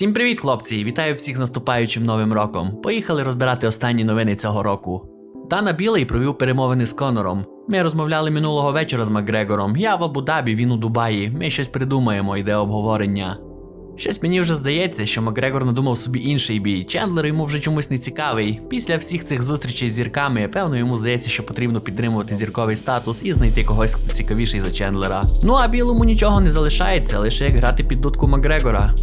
Всім привіт, хлопці! Вітаю всіх з наступаючим новим роком. Поїхали розбирати останні новини цього року. Дана Білий провів перемовини з Конором. Ми розмовляли минулого вечора з Макгрегором. Я в Абу-Дабі, він у Дубаї. Ми щось придумаємо, йде обговорення. Щось мені вже здається, що Макгрегор надумав собі інший бій. Чендлер йому вже чомусь не цікавий. Після всіх цих зустрічей з зірками, певно, йому здається, що потрібно підтримувати зірковий статус і знайти когось цікавіший за Чендлера. Ну а білому нічого не залишається, лише як грати під дудку Макгрегора.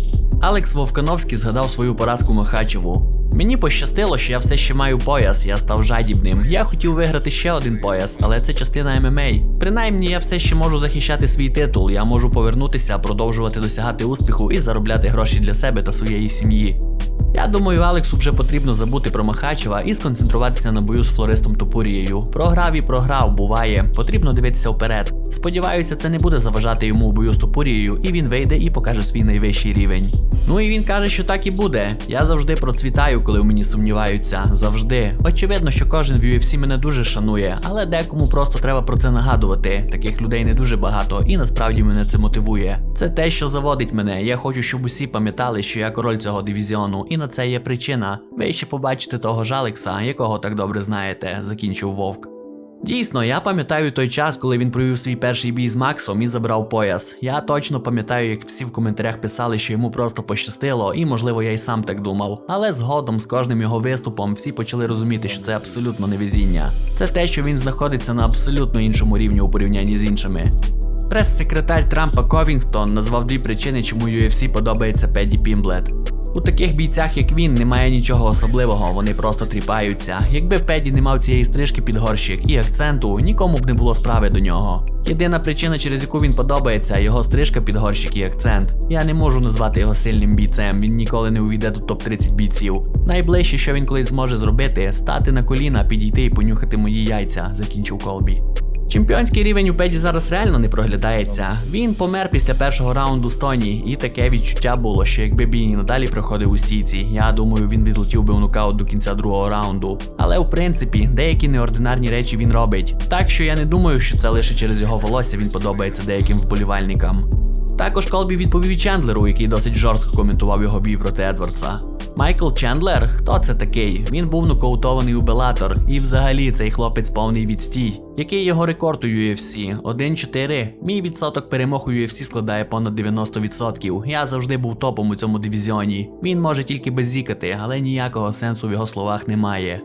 Алекс Вовкановський згадав свою поразку Махачеву. Мені пощастило, що я все ще маю пояс, я став жадібним. Я хотів виграти ще один пояс, але це частина ММА. Принаймні, я все ще можу захищати свій титул, я можу повернутися, продовжувати досягати успіху і заробляти гроші для себе та своєї сім'ї. Я думаю, Алексу вже потрібно забути про Махачева і сконцентруватися на бою з флористом Топурією. Програв і програв, буває. Потрібно дивитися вперед. Сподіваюся, це не буде заважати йому у бою з Топурією, і він вийде і покаже свій найвищий рівень. Ну і він каже, що так і буде. Я завжди процвітаю, коли в мені сумніваються. Завжди. Очевидно, що кожен в UFC мене дуже шанує, але декому просто треба про це нагадувати. Таких людей не дуже багато, і насправді мене це мотивує. Це те, що заводить мене. Я хочу, щоб усі пам'ятали, що я король цього дивізіону, і на це є причина. Ви ще побачите того ж Алекса, якого так добре знаєте, закінчив вовк. Дійсно, я пам'ятаю той час, коли він провів свій перший бій з Максом і забрав пояс. Я точно пам'ятаю, як всі в коментарях писали, що йому просто пощастило, і можливо я й сам так думав. Але згодом з кожним його виступом всі почали розуміти, що це абсолютно не везіння. Це те, що він знаходиться на абсолютно іншому рівні у порівнянні з іншими. Прес-секретар Трампа Ковінгтон назвав дві причини, чому UFC подобається Педі Пімблет. У таких бійцях, як він, немає нічого особливого, вони просто тріпаються. Якби Педі не мав цієї стрижки під горщик і акценту, нікому б не було справи до нього. Єдина причина, через яку він подобається, його стрижка під горщик і акцент. Я не можу назвати його сильним бійцем, він ніколи не увійде до топ-30 бійців. Найближче, що він колись зможе зробити, стати на коліна, підійти і понюхати мої яйця, закінчив Колбі. Чемпіонський рівень у Педі зараз реально не проглядається. Він помер після першого раунду з Тоні, і таке відчуття було, що якби Бійні надалі проходив у стійці, я думаю, він відлетів би у нокаут до кінця другого раунду. Але в принципі, деякі неординарні речі він робить. Так що я не думаю, що це лише через його волосся він подобається деяким вболівальникам. Також Колбі відповів Чендлеру, який досить жорстко коментував його бій проти Едвардса. Майкл Чендлер? Хто це такий? Він був нокаутований у Белатор, і взагалі цей хлопець повний відстій. Який його рекорд у UFC? 1-4. Мій відсоток перемог у UFC складає понад 90%. Я завжди був топом у цьому дивізіоні. Він може тільки беззікати, але ніякого сенсу в його словах немає.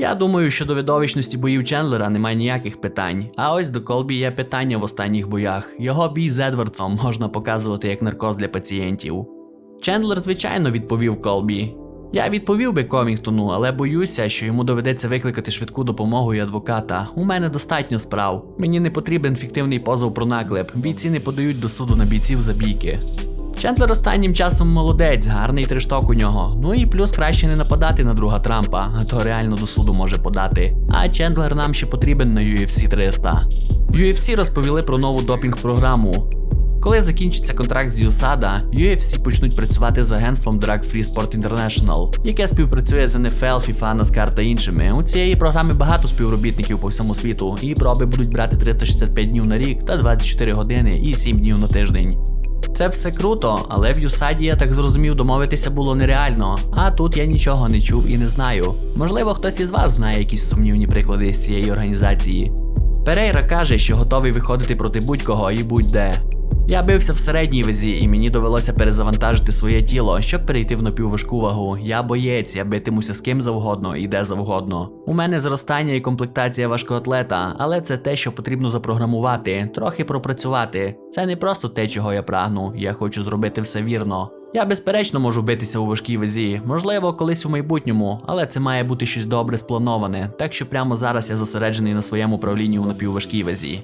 Я думаю, що до видовищності боїв Чендлера немає ніяких питань. А ось до Колбі є питання в останніх боях. Його бій з Едвардсом можна показувати як наркоз для пацієнтів. Чендлер, звичайно, відповів Колбі. Я відповів би Комінгтону, але боюся, що йому доведеться викликати швидку допомогу і адвоката. У мене достатньо справ. Мені не потрібен фіктивний позов про наклеп. Бійці не подають до суду на бійців за бійки. Чендлер останнім часом молодець, гарний трешток у нього. Ну і плюс краще не нападати на друга Трампа, а то реально до суду може подати. А Чендлер нам ще потрібен на UFC 300. UFC розповіли про нову допінг-програму. Коли закінчиться контракт з USADA, UFC почнуть працювати з агентством Drug Free Sport International, яке співпрацює з NFL, FIFA, NASCAR та іншими. У цієї програми багато співробітників по всьому світу, і проби будуть брати 365 днів на рік та 24 години і 7 днів на тиждень. Це все круто, але в Юсаді я так зрозумів, домовитися було нереально. А тут я нічого не чув і не знаю. Можливо, хтось із вас знає якісь сумнівні приклади з цієї організації. Перейра каже, що готовий виходити проти будь-кого і будь-де. Я бився в середній вазі, і мені довелося перезавантажити своє тіло, щоб перейти в напівважку вагу. Я боєць, я битимуся з ким завгодно і де завгодно. У мене зростання і комплектація важкоатлета, але це те, що потрібно запрограмувати, трохи пропрацювати. Це не просто те, чого я прагну. Я хочу зробити все вірно. Я безперечно можу битися у важкій вазі, можливо, колись у майбутньому, але це має бути щось добре сплановане, так що прямо зараз я зосереджений на своєму правлінні у напівважкій вазі.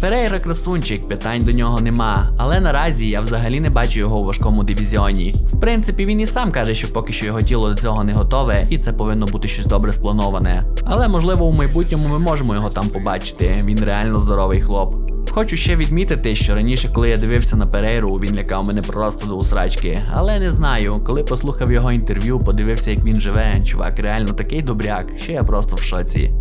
Перейра красунчик, питань до нього нема, але наразі я взагалі не бачу його у важкому дивізіоні. В принципі, він і сам каже, що поки що його тіло до цього не готове, і це повинно бути щось добре сплановане. Але можливо у майбутньому ми можемо його там побачити. Він реально здоровий хлоп. Хочу ще відмітити, що раніше, коли я дивився на Перейру, він лякав мене просто до усрачки. Але не знаю, коли послухав його інтерв'ю, подивився, як він живе, чувак реально такий добряк, що я просто в шоці.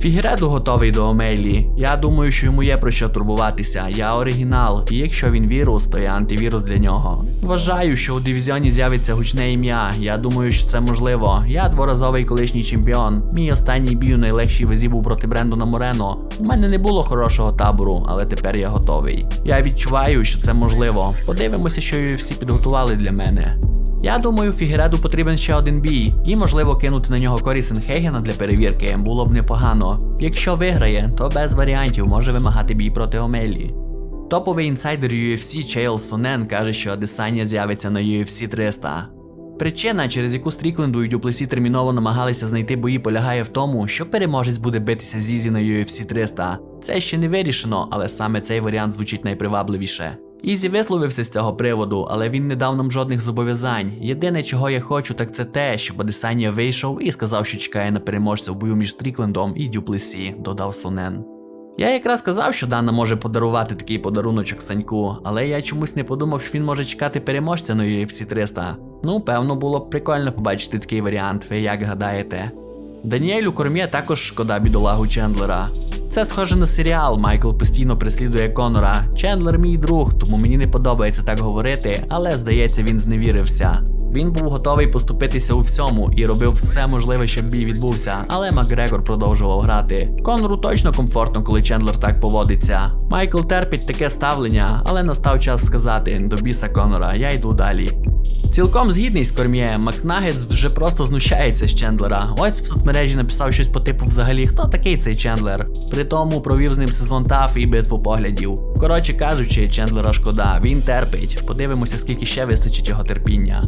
Фігереду готовий до Омелі. Я думаю, що йому є про що турбуватися. Я оригінал, і якщо він вірус, то я антивірус для нього. Вважаю, що у дивізіоні з'явиться гучне ім'я. Я думаю, що це можливо. Я дворазовий колишній чемпіон. Мій останній бій у найлегшій вазі був проти Брендона Морено. У мене не було хорошого табору, але тепер я готовий. Я відчуваю, що це можливо. Подивимося, що UFC підготували для мене. Я думаю, Фігереду потрібен ще один бій, і можливо кинути на нього Корі Сенхегена для перевірки було б непогано. Якщо виграє, то без варіантів може вимагати бій проти Омелі. Топовий інсайдер UFC Чейл Сонен каже, що Адесання з'явиться на UFC 300. Причина, через яку Стрікленду і Дюплесі терміново намагалися знайти бої, полягає в тому, що переможець буде битися з Ізі на UFC 300. Це ще не вирішено, але саме цей варіант звучить найпривабливіше. Ізі висловився з цього приводу, але він не дав нам жодних зобов'язань. Єдине, чого я хочу, так це те, щоб Адесанія вийшов і сказав, що чекає на переможця в бою між Стріклендом і Дюплесі, додав Сонен. Я якраз казав, що Дана може подарувати такий подаруночок Саньку, але я чомусь не подумав, що він може чекати переможця на UFC 300. Ну, певно, було б прикольно побачити такий варіант, ви як гадаєте. Даніелю Корм'є також шкода бідолагу Чендлера. Це схоже на серіал. Майкл постійно переслідує Конора. Чендлер мій друг, тому мені не подобається так говорити, але здається, він зневірився. Він був готовий поступитися у всьому і робив все можливе, щоб бій відбувся, але Макгрегор продовжував грати. Конору точно комфортно, коли Чендлер так поводиться. Майкл терпить таке ставлення, але настав час сказати до біса Конора, я йду далі. Цілком згідний з Корм'є, Макнагетс вже просто знущається з Чендлера. Ось в соцмережі написав щось по типу взагалі, хто такий цей Чендлер. При тому провів з ним сезон таф і битву поглядів. Коротше кажучи, Чендлера шкода, він терпить. Подивимося, скільки ще вистачить його терпіння.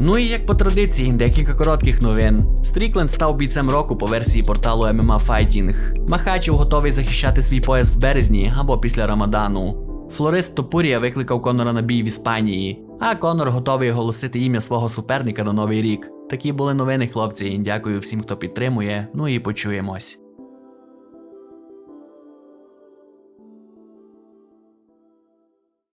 Ну і як по традиції, декілька коротких новин. Стрікленд став бійцем року по версії порталу MMA Fighting. Махачев готовий захищати свій пояс в березні або після Рамадану. Флорист Топурія викликав Конора на бій в Іспанії, а Конор готовий оголосити ім'я свого суперника на новий рік. Такі були новини, хлопці. Дякую всім, хто підтримує. Ну і почуємось.